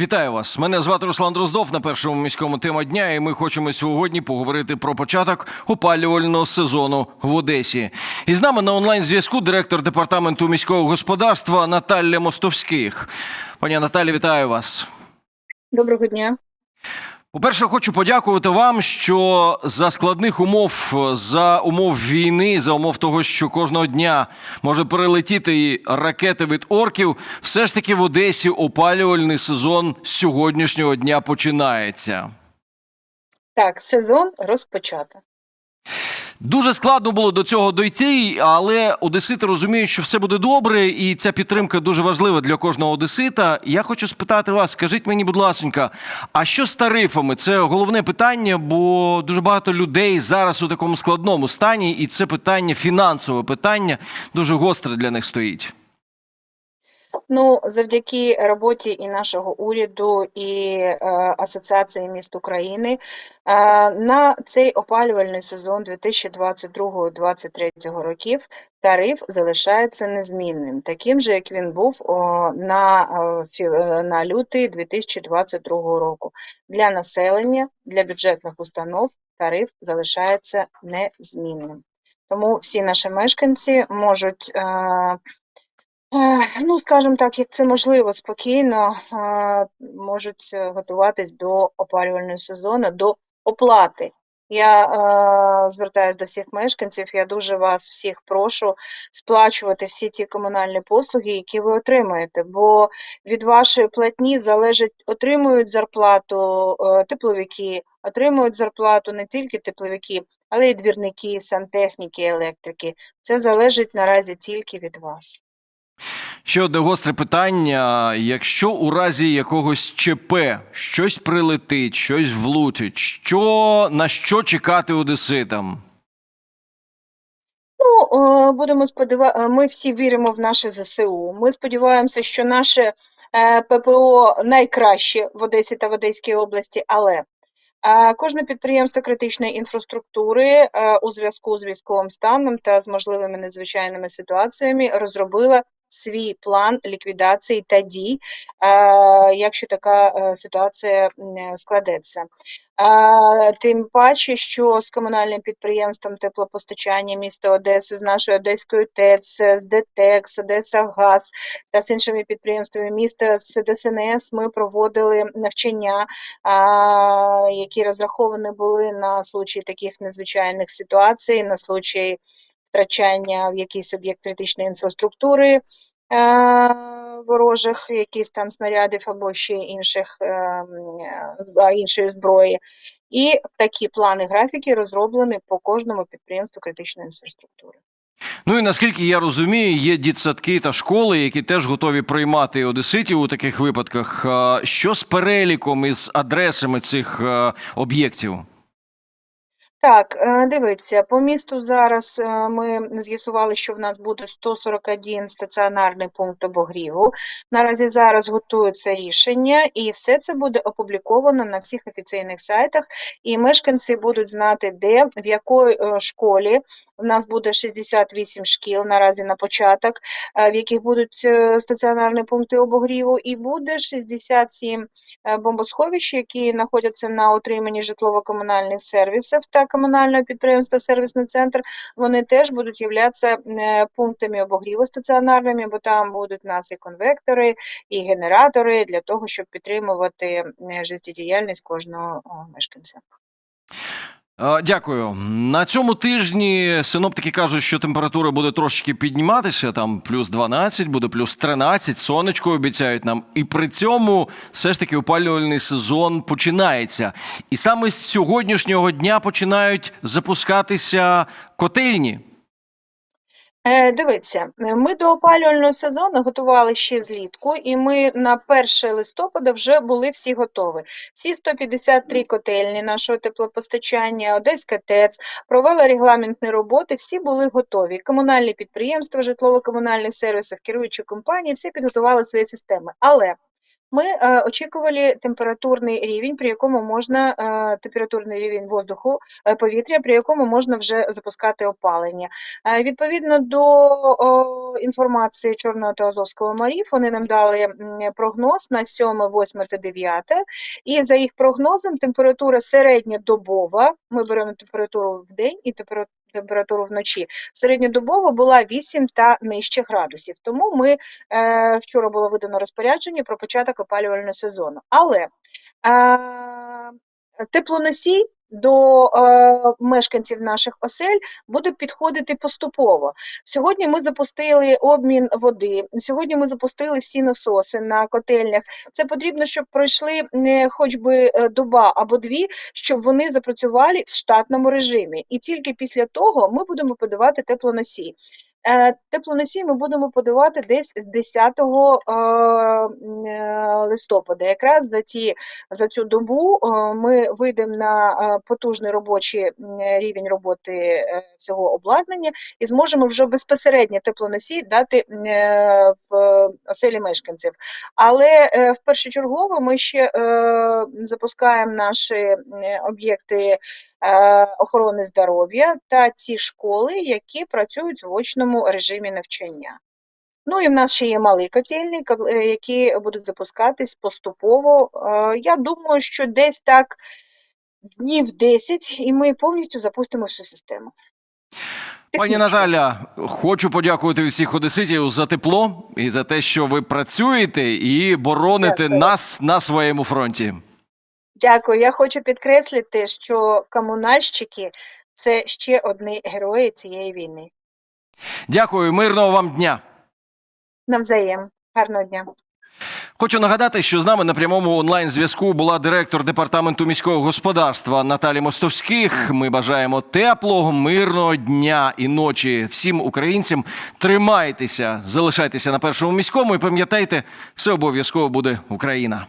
Вітаю вас. Мене звати Руслан Дроздов на першому міському тема дня. І ми хочемо сьогодні поговорити про початок опалювального сезону в Одесі. І з нами на онлайн зв'язку директор департаменту міського господарства Наталя Мостовських. Пані Наталі, вітаю вас. Доброго дня. По-перше, хочу подякувати вам, що за складних умов, за умов війни, за умов того, що кожного дня може перелетіти і ракети від орків, все ж таки в Одесі опалювальний сезон сьогоднішнього дня починається. Так, сезон розпочато. Дуже складно було до цього дойти, але одесити розуміють, що все буде добре, і ця підтримка дуже важлива для кожного одесита. Я хочу спитати вас, скажіть мені, будь ласонька, а що з тарифами? Це головне питання, бо дуже багато людей зараз у такому складному стані, і це питання, фінансове питання, дуже гостре для них стоїть. Ну, завдяки роботі і нашого уряду, і е, Асоціації міст України е, на цей опалювальний сезон 2022-2023 років тариф залишається незмінним, таким же, як він був о, на, е, фі- е, на лютий 2022 року. Для населення, для бюджетних установ тариф залишається незмінним. Тому всі наші мешканці можуть е, Ну, скажімо так, як це можливо, спокійно е, можуть е, готуватись до опалювального сезону, до оплати. Я е, звертаюся до всіх мешканців, я дуже вас всіх прошу сплачувати всі ті комунальні послуги, які ви отримуєте, бо від вашої платні залежить, отримують зарплату е, тепловики, отримують зарплату не тільки тепловики, але й двірники, сантехніки, електрики. Це залежить наразі тільки від вас. Ще одне гостре питання: якщо у разі якогось ЧП щось прилетить, щось влучить, що на що чекати одеситам? Ну, е, будемо сподіватися, ми всі віримо в наше ЗСУ. Ми сподіваємося, що наше е, ППО найкраще в Одесі та в Одеській області, але е, кожне підприємство критичної інфраструктури е, у зв'язку з військовим станом та з можливими надзвичайними ситуаціями розробила свій план ліквідації та дій, е, якщо така е, ситуація складеться. Тим паче, що з комунальним підприємством теплопостачання міста Одеси, з нашою Одеською ТЕЦ, з ДТЕК, з Одеса Газ та з іншими підприємствами міста з ДСНС ми проводили навчання, які розраховані були на случай таких незвичайних ситуацій, на случай втрачання в якийсь об'єкт критичної інфраструктури. е, Ворожих якісь там снарядів або ще інших е, іншої зброї, і такі плани графіки розроблені по кожному підприємству критичної інфраструктури. Ну і наскільки я розумію, є дітсадки та школи, які теж готові приймати одеситів у таких випадках. Що з переліком і з адресами цих е, об'єктів? Так, е, дивіться, по місту зараз е, ми з'ясували, що в нас буде 141 стаціонарний пункт обогріву. Наразі зараз готується рішення, і все це буде опубліковано на всіх офіційних сайтах, і мешканці будуть знати, де, в якої е, школі. У нас буде 68 шкіл наразі на початок, в яких будуть стаціонарні пункти обогріву, і буде 67 е, бомбосховищ, які знаходяться на утриманні житлово-комунальних сервісів та комунального підприємства «Сервісний центр», вони теж будуть являтися е, пунктами обогріву стаціонарними, бо там будуть у нас і конвектори, і генератори для того, щоб підтримувати е, життєдіяльність кожного мешканця. Е, Дякую. На цьому тижні синоптики кажуть, що температура буде трошечки підніматися. Там плюс 12, буде плюс 13, сонечко обіцяють нам. І при цьому все ж таки опалювальний сезон починається. І саме з сьогоднішнього дня починають запускатися котельні. Е, Дивіться, ми до опалювального сезону готували ще злітку, і ми на 1 листопада вже були всі готові. Всі 153 котельні нашого теплопостачання, Одеська ТЕЦ провела регламентні роботи, всі були готові. Комунальні підприємства, житлово-комунальних сервісів, керуючі компанії, всі підготували свої системи. Але ми е, очікували температурний рівень, при якому можна е, температурний рівень воздуху, е, повітря, при якому можна вже запускати опалення. Е, відповідно до інформації Чорного та Азовського морів, вони нам дали прогноз на 7, 8 та 9. І за їх прогнозом, температура середньодобова, ми беремо температуру в день і температуру температуру вночі. Середньодобово була 8 та нижче градусів. Тому ми е, вчора було видано розпорядження про початок опалювального сезону. Але е, теплоносій до е, мешканців наших осель буде підходити поступово. Сьогодні ми запустили обмін води. Сьогодні ми запустили всі насоси на котельнях. Це потрібно, щоб пройшли не хоч би е, доба або дві, щоб вони запрацювали в штатному режимі. І тільки після того ми будемо подавати теплоносій. Е, Теплоносій ми будемо подавати десь з 10 е, е, листопада. Якраз за ті за цю добу ми вийдемо на потужний робочий рівень роботи всього обладнання і зможемо вже безпосередньо теплоносій дати в оселі мешканців. Але в першочергово ми ще запускаємо наші об'єкти охорони здоров'я та ці школи, які працюють в очному режимі навчання. Ну і в нас ще є малі котельні, кот- е, які будуть запускатись поступово. Е, Я думаю, що десь так днів 10, і ми повністю запустимо всю систему. Пані Наталя, хочу подякувати всіх одеситів за тепло і за те, що ви працюєте і бороните Дякую. нас на своєму фронті. Дякую. Я хочу підкреслити, що комунальщики це ще одні герої цієї війни. Дякую, мирного вам дня. Навзаєм. Гарного дня. Хочу нагадати, що з нами на прямому онлайн зв'язку була директор департаменту міського господарства Наталі Мостовських. Ми бажаємо теплого, мирного дня і ночі всім українцям. Тримайтеся, залишайтеся на першому міському і пам'ятайте, все обов'язково буде Україна.